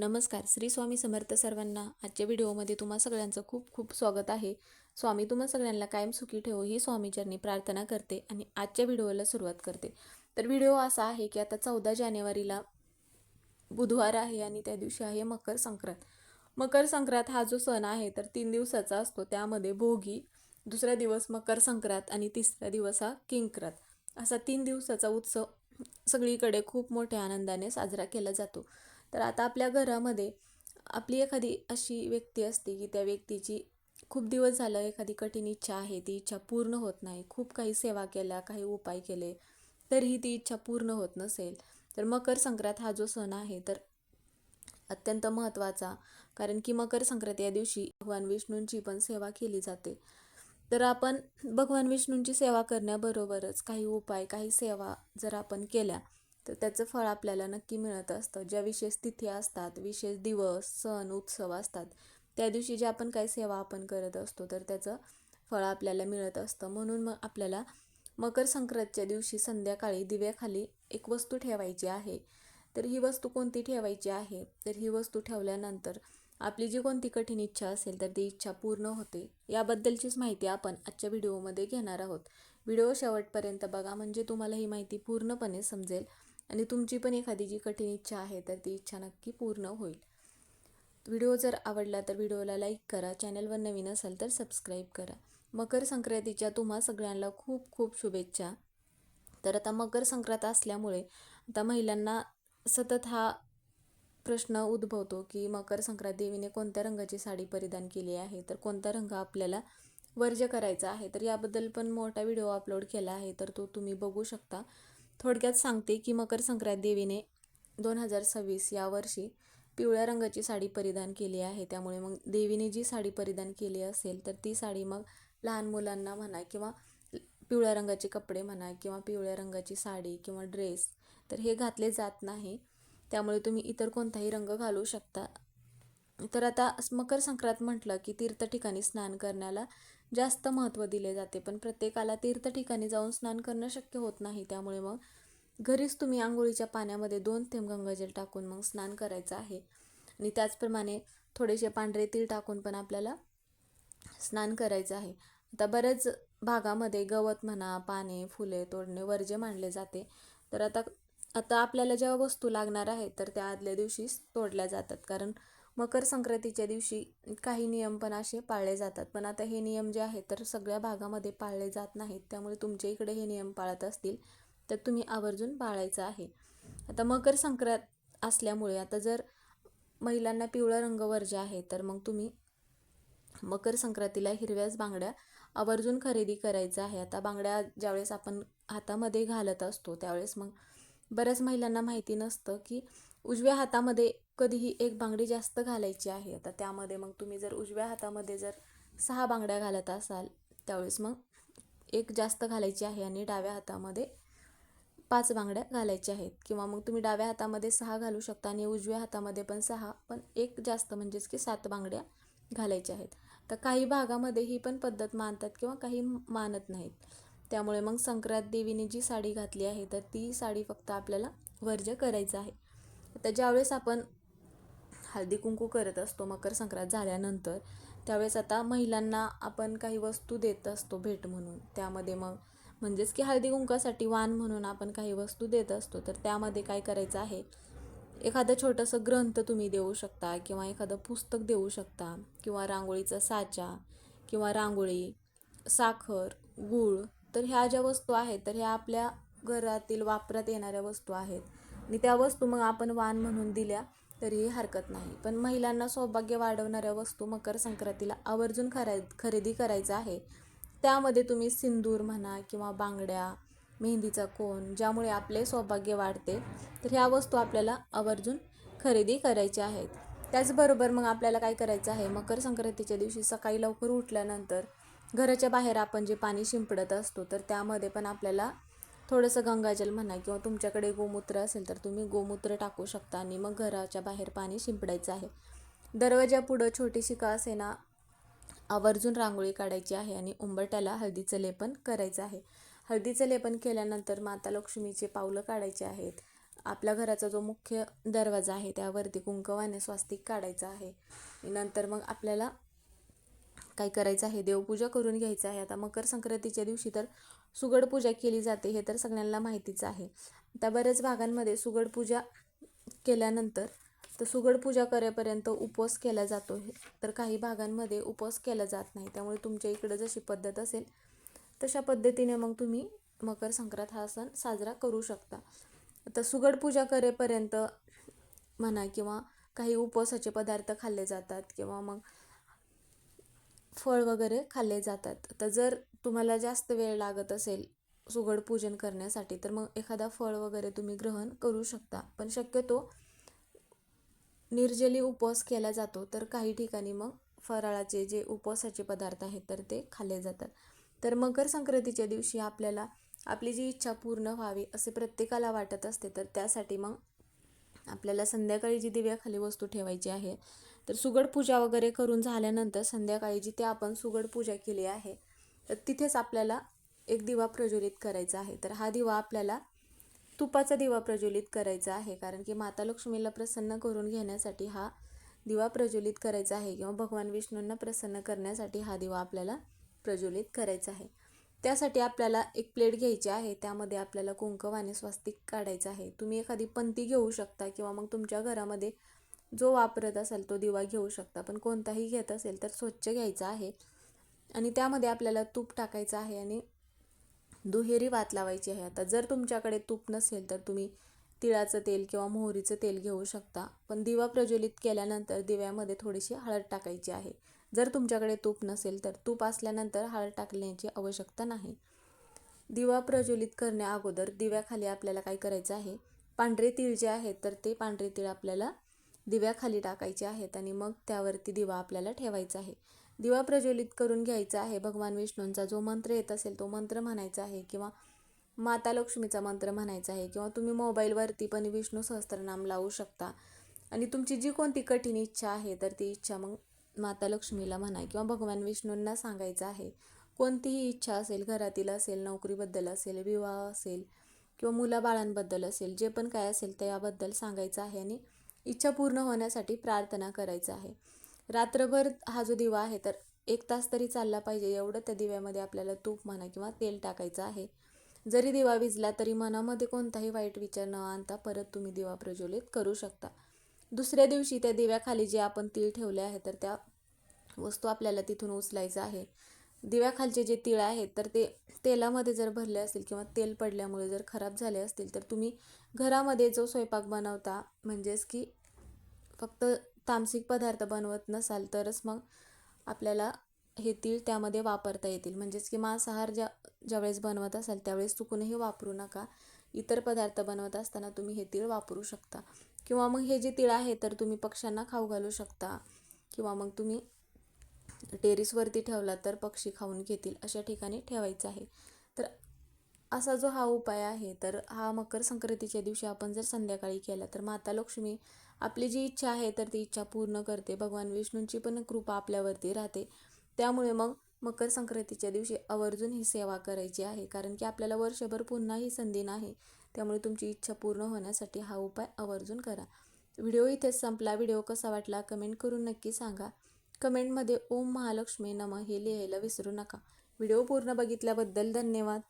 नमस्कार श्री स्वामी समर्थ सर्वांना आजच्या व्हिडिओमध्ये तुम्हा सगळ्यांचं खूप खूप स्वागत आहे. स्वामी तुम्हा सगळ्यांना कायम सुखी ठेवो ही स्वामीचरणी प्रार्थना करते आणि आजच्या व्हिडिओला सुरुवात करते. तर व्हिडिओ असा आहे की आता चौदा जानेवारीला बुधवार आहे आणि त्या दिवशी आहे मकर संक्रांत. मकर संक्रांत हा जो सण आहे तर तीन दिवसाचा असतो त्यामध्ये भोगी दुसरा दिवस मकर संक्रांत आणि तिसरा दिवस हा किंक्रांत असा तीन दिवसाचा उत्सव सगळीकडे खूप मोठ्या आनंदाने साजरा केला जातो. तर आता आपल्या घरामध्ये आपली एखादी अशी व्यक्ती असते की त्या व्यक्तीची खूप दिवस झालं एखादी कठीण इच्छा आहे ती इच्छा पूर्ण होत नाही. खूप काही सेवा केल्या काही उपाय केले तरीही ती इच्छा पूर्ण होत नसेल. तर मकर संक्रांत हा जो सण आहे तर अत्यंत महत्त्वाचा. कारण की मकर संक्रांत या दिवशी भगवान विष्णूंची पण सेवा केली जाते. तर आपण भगवान विष्णूंची सेवा करण्याबरोबरच काही उपाय काही सेवा जर आपण केल्या तर त्याचं फळ आपल्याला नक्की मिळत असतं. ज्या विशेष तिथी असतात विशेष दिवस सण उत्सव असतात त्या दिवशी जे आपण काही सेवा आपण करत असतो तर त्याचं फळ आपल्याला मिळत असतं. म्हणून मग आपल्याला मकर संक्रांतच्या दिवशी संध्याकाळी दिव्याखाली एक वस्तू ठेवायची आहे. तर ही वस्तू कोणती ठेवायची आहे? तर ही वस्तू ठेवल्यानंतर आपली जी कोणती कठीण इच्छा असेल तर ती इच्छा पूर्ण होते. याबद्दलचीच माहिती आपण आजच्या व्हिडिओमध्ये घेणार आहोत. व्हिडिओ शेवटपर्यंत बघा म्हणजे तुम्हाला ही माहिती पूर्णपणे समजेल. आणि तुमची पण एखादी जी कठीण इच्छा आहे तर ती इच्छा नक्की पूर्ण होईल. व्हिडिओ जर आवडला तर व्हिडिओला लाईक करा. चॅनलवर नवीन असाल तर सबस्क्राईब करा. मकर संक्रांतीच्या तुम्हा सगळ्यांना खूप खूप शुभेच्छा. तर आता मकर संक्रांत असल्यामुळे आता महिलांना सतत हा प्रश्न उद्भवतो की मकर संक्रांत देवीने कोणत्या रंगाची साडी परिधान केली आहे? तर कोणता रंग आपल्याला वर्ज्य करायचा आहे? तर याबद्दल पण मोठा व्हिडिओ अपलोड केला आहे तर तो तुम्ही बघू शकता. थोडक्यात सांगते की मकर संक्रांत देवीने दोन हजार सव्वीस या वर्षी पिवळ्या रंगाची साडी परिधान केली आहे. त्यामुळे मग देवीने जी साडी परिधान केली असेल तर ती साडी मग लहान मुलांना म्हणा किंवा पिवळ्या रंगाचे कपडे म्हणा किंवा पिवळ्या रंगाची साडी किंवा ड्रेस तर हे घातले जात नाही. त्यामुळे तुम्ही इतर कोणताही रंग घालू शकता. तर आता मकर संक्रांत म्हटलं की तीर्थ ठिकाणी स्नान करण्याला जास्त महत्त्व दिले जाते. पण प्रत्येकाला तीर्थ ठिकाणी जाऊन स्नान करणं शक्य होत नाही. त्यामुळे मग घरीच तुम्ही आंघोळीच्या पाण्यामध्ये दोन थेंब गंगाजल टाकून मग स्नान करायचं आहे. आणि त्याचप्रमाणे थोडेसे पांढरे तीळ टाकून पण आपल्याला स्नान करायचं आहे. आता बऱ्याच भागामध्ये गवत म्हणा पाने फुले तोडणे वर्ज्य मानले जाते. तर आता आता आपल्याला ज्या वस्तू लागणार आहेत तर त्या आदल्या दिवशीच तोडल्या जातात. कारण मकर संक्रांतीच्या दिवशी काही नियम पण असे पाळले जातात. पण आता हे नियम जे आहेत तर सगळ्या भागामध्ये पाळले जात नाहीत. त्यामुळे तुमच्या इकडे हे नियम पाळत असतील तर तुम्ही आवर्जून पाळायचं आहे. आता मकर संक्रांत असल्यामुळे आता जर महिलांना पिवळा रंग वर्ज आहे तर मग तुम्ही मकर संक्रांतीला हिरव्याच बांगड्या आवर्जून खरेदी करायचं आहे. आता बांगड्या ज्यावेळेस आपण हातामध्ये घालत असतो त्यावेळेस मग बऱ्याच महिलांना माहिती नसतं की उजव्या हातामध्ये कधीही एक बांगडी जास्त घालायची आहे. आता त्यामध्ये मग तुम्ही जर उजव्या हातामध्ये जर सहा बांगड्या घालत असाल त्यावेळेस मग एक जास्त घालायची आहे आणि डाव्या हातामध्ये पाच बांगड्या घालायच्या आहेत. किंवा मग तुम्ही डाव्या हातामध्ये सहा घालू शकता आणि उजव्या हातामध्ये पण सहा पण एक जास्त म्हणजेच की सात बांगड्या घालायच्या आहेत. तर काही भागामध्ये ही पण पद्धत मानतात किंवा काही मानत नाहीत. त्यामुळे मग संक्रांत देवीने जी साडी घातली आहे तर ती साडी फक्त आपल्याला वर्ज करायचं आहे. तर ज्यावेळेस आपण हळदी कुंकू करत असतो मकर संक्रांत झाल्यानंतर त्यावेळेस आता महिलांना आपण काही वस्तू देत असतो भेट म्हणून. त्यामध्ये मग म्हणजेच की हळदी कुंकासाठी वाण म्हणून आपण काही वस्तू देत असतो. तर त्यामध्ये काय करायचं आहे एखादं छोटंसं ग्रंथ तुम्ही देऊ शकता किंवा एखादं पुस्तक देऊ शकता किंवा रांगोळीचा साचा किंवा रांगोळी साखर गूळ तर ह्या ज्या वस्तू आहेत तर ह्या आपल्या घरातील वापरात येणाऱ्या वस्तू आहेत. आणि त्या वस्तू मग आपण वाण म्हणून दिल्या तरीही हरकत नाही. पण महिलांना सौभाग्य वाढवणाऱ्या वस्तू मकर संक्रांतीला आवर्जून खराय खरेदी करायचं आहे. त्यामध्ये तुम्ही सिंदूर म्हणा किंवा बांगड्या मेहंदीचा कोण ज्यामुळे आपले सौभाग्य वाढते तर ह्या वस्तू आपल्याला आवर्जून खरेदी करायच्या आहेत. त्याचबरोबर मग आपल्याला काय करायचं आहे? मकर संक्रांतीच्या दिवशी सकाळी लवकर उठल्यानंतर घराच्या बाहेर आपण जे पाणी शिंपडत असतो तर त्यामध्ये पण आपल्याला थोडंसं गंगाजल म्हणा किंवा तुमच्याकडे गोमूत्र असेल तर तुम्ही गोमूत्र टाकू शकता आणि मग घराच्या बाहेर पाणी शिंपडायचं आहे. दरवाजा पुढं छोटीशी का असेना आवर्जून रांगोळी काढायची आहे आणि उंबरट्याला हळदीचं लेपन करायचं आहे. हळदीचं लेपन केल्यानंतर माता लक्ष्मीचे पावलं काढायचे आहेत. आपल्या घराचा जो मुख्य दरवाजा आहे त्यावरती कुंकवाने स्वास्तिक काढायचं आहे. नंतर मग आपल्याला काय करायचं आहे? देवपूजा करून घ्यायचं आहे. आता मकर संक्रांतीच्या दिवशी तर सुगड पूजा केली जाते हे तर सगळ्यांना माहितीच आहे. आता बऱ्याच भागांमध्ये सुगड पूजा केल्यानंतर तर सुगड पूजा करेपर्यंत उपवास केला जातो तर काही भागांमध्ये उपवास केला जात नाही. त्यामुळे तुमच्या इकडं जशी पद्धत असेल तशा पद्धतीने मग तुम्ही मकर संक्रांत हा सण साजरा करू शकता. आता सुगड पूजा करेपर्यंत म्हणा किंवा काही उपवासाचे पदार्थ खाल्ले जातात किंवा मग फळ वगैरे खाल्ले जातात. तर जर तुम्हाला जास्त वेळ लागत असेल सुगड पूजन करण्यासाठी तर मग एखादा फळ वगैरे तुम्ही ग्रहण करू शकता. पण शक्यतो निर्जली उपवास केला जातो तर काही ठिकाणी मग फराळाचे जे उपवासाचे पदार्थ आहेत तर ते खाल्ले जातात. तर मकर संक्रांतीच्या दिवशी आपल्याला आपली जी इच्छा पूर्ण व्हावी असे प्रत्येकाला वाटत असते तर त्यासाठी मग आपल्याला संध्याकाळी जी दिव्याखाली वस्तू ठेवायची आहे तर सुगड पूजा वगैरे करून झाल्यानंतर संध्याकाळी जिथे आपण सुगड पूजा केली आहे तर तिथेच आपल्याला एक दिवा प्रज्वलित करायचा आहे. तर हा दिवा आपल्याला तुपाचा दिवा प्रज्वलित करायचा आहे कारण की माता लक्ष्मीला प्रसन्न करून घेण्यासाठी हा दिवा प्रज्वलित करायचा आहे किंवा भगवान विष्णूंना प्रसन्न करण्यासाठी हा दिवा आपल्याला प्रज्वलित करायचा आहे. त्यासाठी आपल्याला एक प्लेट घ्यायची आहे त्यामध्ये आपल्याला कुंकव आणि स्वस्तिक काढायचं आहे. तुम्ही एखादी पंती घेऊ शकता किंवा मग तुमच्या घरामध्ये जो वापरत असाल तो दिवा घेऊ शकता पण कोणताही घेत असेल तर स्वच्छ घ्यायचा आहे. आणि त्यामध्ये आपल्याला तूप टाकायचं आहे आणि दुहेरी वात लावायची आहे. आता जर तुमच्याकडे तूप नसेल तर तुम्ही तिळाचं तेल किंवा मोहरीचं तेल घेऊ शकता पण दिवा प्रज्वलित केल्यानंतर दिव्यामध्ये थोडीशी हळद टाकायची आहे. जर तुमच्याकडे तूप नसेल तर तूप असल्यानंतर हळद टाकण्याची आवश्यकता नाही. दिवा प्रज्वलित करण्या अगोदर दिव्याखाली आपल्याला काय करायचं आहे? पांढरे तीळ जे आहेत तर ते पांढरे तीळ आपल्याला दिव्याखाली टाकायचे आहेत आणि मग त्यावरती दिवा आपल्याला ठेवायचा आहे. दिवा प्रज्वलित करून घ्यायचा आहे. भगवान विष्णूंचा जो मंत्र येत असेल तो मंत्र म्हणायचा आहे किंवा माता लक्ष्मीचा मंत्र म्हणायचा आहे किंवा तुम्ही मोबाईलवरती पण विष्णू सहस्त्रनाम लावू शकता. आणि तुमची जी कोणती कठीण इच्छा आहे तर ती इच्छा मग माता लक्ष्मीला म्हणा किंवा भगवान विष्णूंना सांगायचं आहे. कोणतीही इच्छा असेल घरातील असेल नोकरीबद्दल असेल विवाह असेल किंवा मुलाबाळांबद्दल असेल जे पण काय असेल त्याबद्दल सांगायचं आहे आणि इच्छा पूर्ण होण्यासाठी प्रार्थना करायचं आहे. रात्रभर हा जो दिवा आहे तर एक तास तरी चालला पाहिजे एवढं त्या दिव्यामध्ये आपल्याला तूप म्हणा किंवा तेल टाकायचं आहे. जरी दिवा विजला तरी मनामध्ये कोणताही वाईट विचार न आणता परत तुम्ही दिवा प्रज्वलित करू शकता. दुसऱ्या दिवशी त्या दिव्याखाली जे आपण तीळ ठेवले आहे तर त्या वस्तू आपल्याला तिथून उचलायचं आहे. दिव्याखालचे जे तिळ आहेत तर ते तेलामध्ये जर भरले असतील किंवा तेल पडल्यामुळे जर खराब झाले असतील तर तुम्ही घरामध्ये जो स्वयंपाक बनवता म्हणजेच की फक्त तामसिक पदार्थ बनवत नसाल तरच मग आपल्याला हे तीळ त्यामध्ये वापरता येतील. म्हणजेच की मांसाहार ज्या ज्यावेळेस बनवत असाल त्यावेळेस चुकूनही वापरू नका. इतर पदार्थ बनवत असताना तुम्ही हे तीळ वापरू शकता. किंवा मग हे जे तीळ आहे तर तुम्ही पक्ष्यांना खाऊ घालू शकता. किंवा मग तुम्ही टेरिसवरती ठेवला तर पक्षी खाऊन घेतील अशा ठिकाणी ठेवायचं आहे. तर असा जो हा उपाय आहे तर हा मकर संक्रांतीच्या दिवशी आपण जर संध्याकाळी केला तर माता लक्ष्मी आपली जी इच्छा आहे तर ती इच्छा पूर्ण करते. भगवान विष्णूंची पण कृपा आपल्यावरती राहते. त्यामुळे मग मकर संक्रांतीच्या दिवशी आवर्जून ही सेवा करायची आहे कारण की आपल्याला वर्षभर पुन्हा ही संधी नाही. त्यामुळे तुमची इच्छा पूर्ण होण्यासाठी हा उपाय आवर्जून करा. व्हिडिओ इथेच संपला. व्हिडिओ कसा वाटला कमेंट करून नक्की सांगा. कमेंटमध्ये ओम महालक्ष्मी नम हे लिहायला विसरू नका. व्हिडिओ पूर्ण बघितल्याबद्दल धन्यवाद.